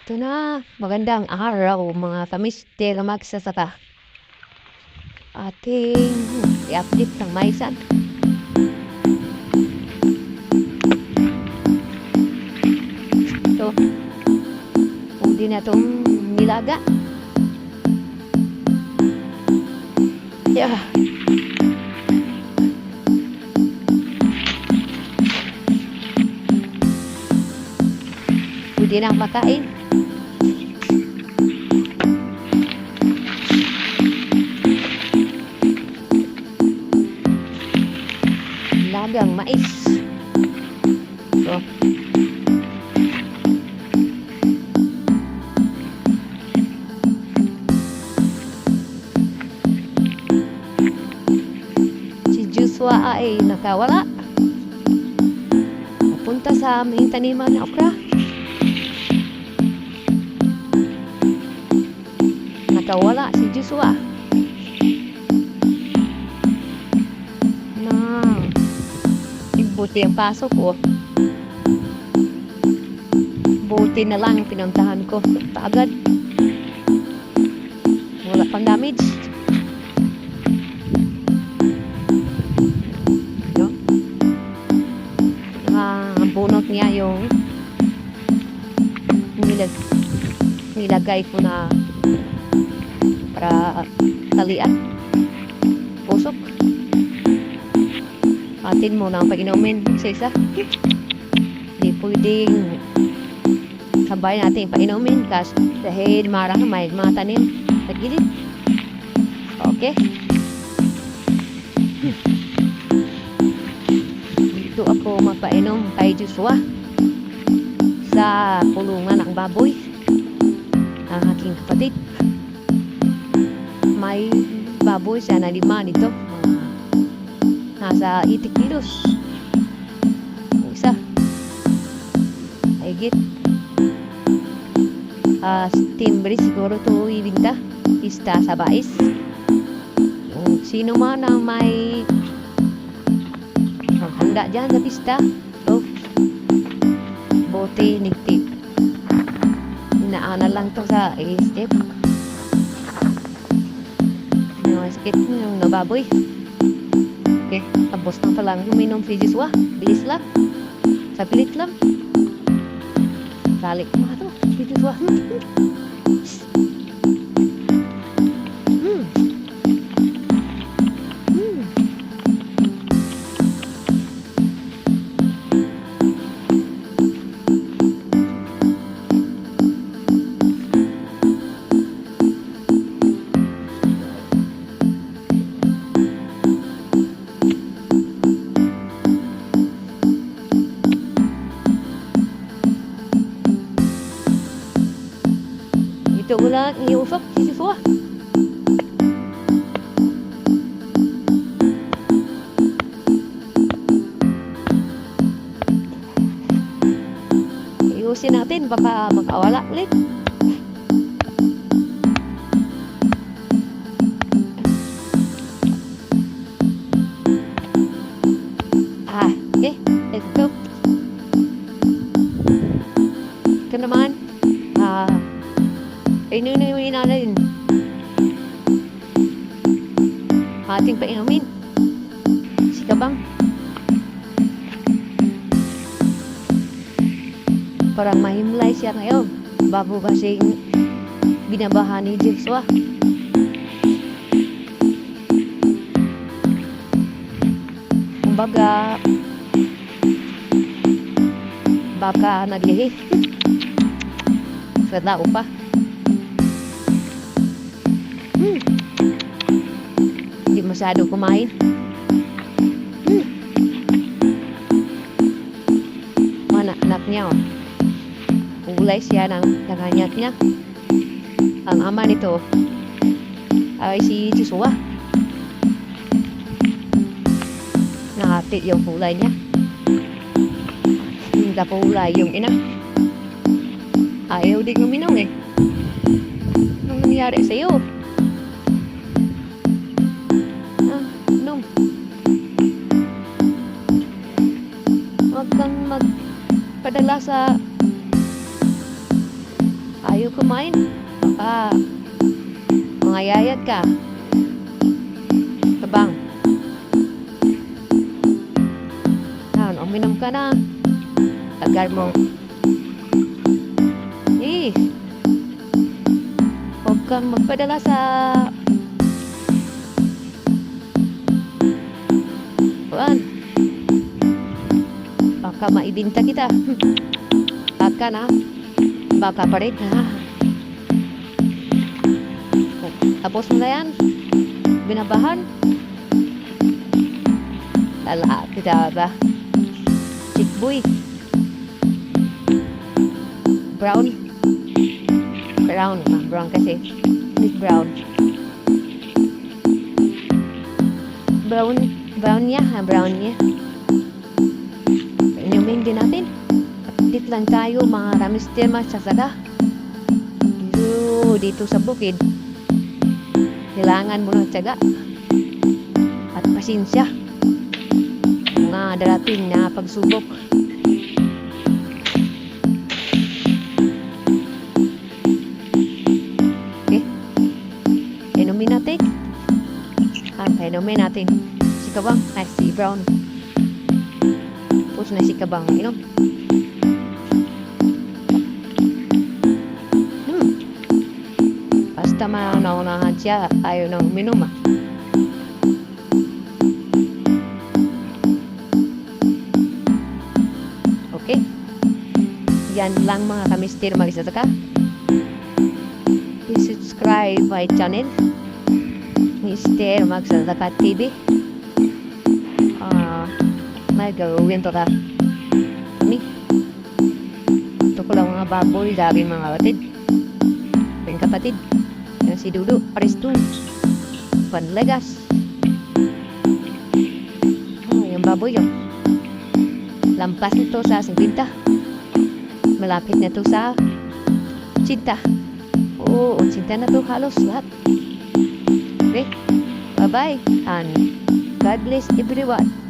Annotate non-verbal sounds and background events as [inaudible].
Ito na, magandang araw mga kamister magsasaka. Ating i-update ng maisan. Ito, pwede na itong nilaga. Yeah. Pwede na makain. Lagang mais. So, si Joshua ay nakawala. Napunta sa may taniman na okra. Nakawala si Joshua. Na, buti ang pasok ko. Buti na lang pinuntahan ko. Agad. Wala pang damage. No? Ah, ang bunot niya yung nilag nilagay ko na para talian. Pusok. Atin mo na ang pag-inumin isa-isa. Hindi pwedeng sabay natin pag-inumin kasi dahil marang may mga tanim sa gilid. Okay? Dito ako magpainom kay Joshua sa pulungan ng baboy ang aking kapatid. May baboy siya na lima nito. Nasa 80 kilos. Ang isa. Higit. Ah, timbre siguro to ibinta. Pista sa bais. Sino man ang may maghanda dyan sa pista. So, bote, nigtip. Inaana lang to sa step. No, sakit yung nababoy. Okay, tapos na palang uminom si Joshua. Bilis lang. Sa pilit lang. Salik mo to, si Joshua. [laughs] Ito wala niusap si Joshua. Ayusin natin baka makawala ulit. Inunumin natin. Ating painumin. Si Kabang. Parang mahimlay siya ngayon. Bago kasing binabahan ni Joshua. Kumbaga, baka naglihi. [laughs] Sa tao pa. Hmm. Hindi masyado kumain. Hmm. Mana anak niya oh. Kulay siya ng nakanyat niya. Ang ama nito ay si Joshua. Nakati yung kulay niya. Hindi kulay yung ina. Ayaw din uminom eh. Anong nangyari sa'yo? Huwag kang magpadala sa Ayaw kumain. Baka mangayayat ka. Kabang. Yan, uminom ka na. Tagar mo. Eh. Huwag kang magpadala sa... Baka maibinta kita. Baka na. Baka pa rin? Tapos mo na yan. Binabahan. Lala kita ba? Chick boy. Brown. Brown. Brown kasi. Miss Brown. Brown. Brown niya. Ha, brown niya. Din natin. Update lang tayo mga ramis tema sa saka. Dito, dito sa bukid. Kailangan mo ng tiyaga. At pasensya. Mga darating na pagsubok. Okay. Inumin natin. Ah, inumin natin. Si Kabang. Ay, si Brown. Tapos na si Kabang. Inom. Hmm. Basta manaunahan siya, ayaw nang uminom ah. Okay? Yan lang mga kamister magsasaka. Please subscribe my channel. Mister Magsasaka TV. Ah, may gawin to ka. Kami. Ito ko lang mga baboy, dami mga kapatid. Aking kapatid. Yan si Dudu, Aristo. Panlegas. Oh, yung baboy yun. Lampas nito sa 50. Malapit na to sa cinta. Oo, cinta na to halos lahat. Okay? Bye-bye and God bless everyone.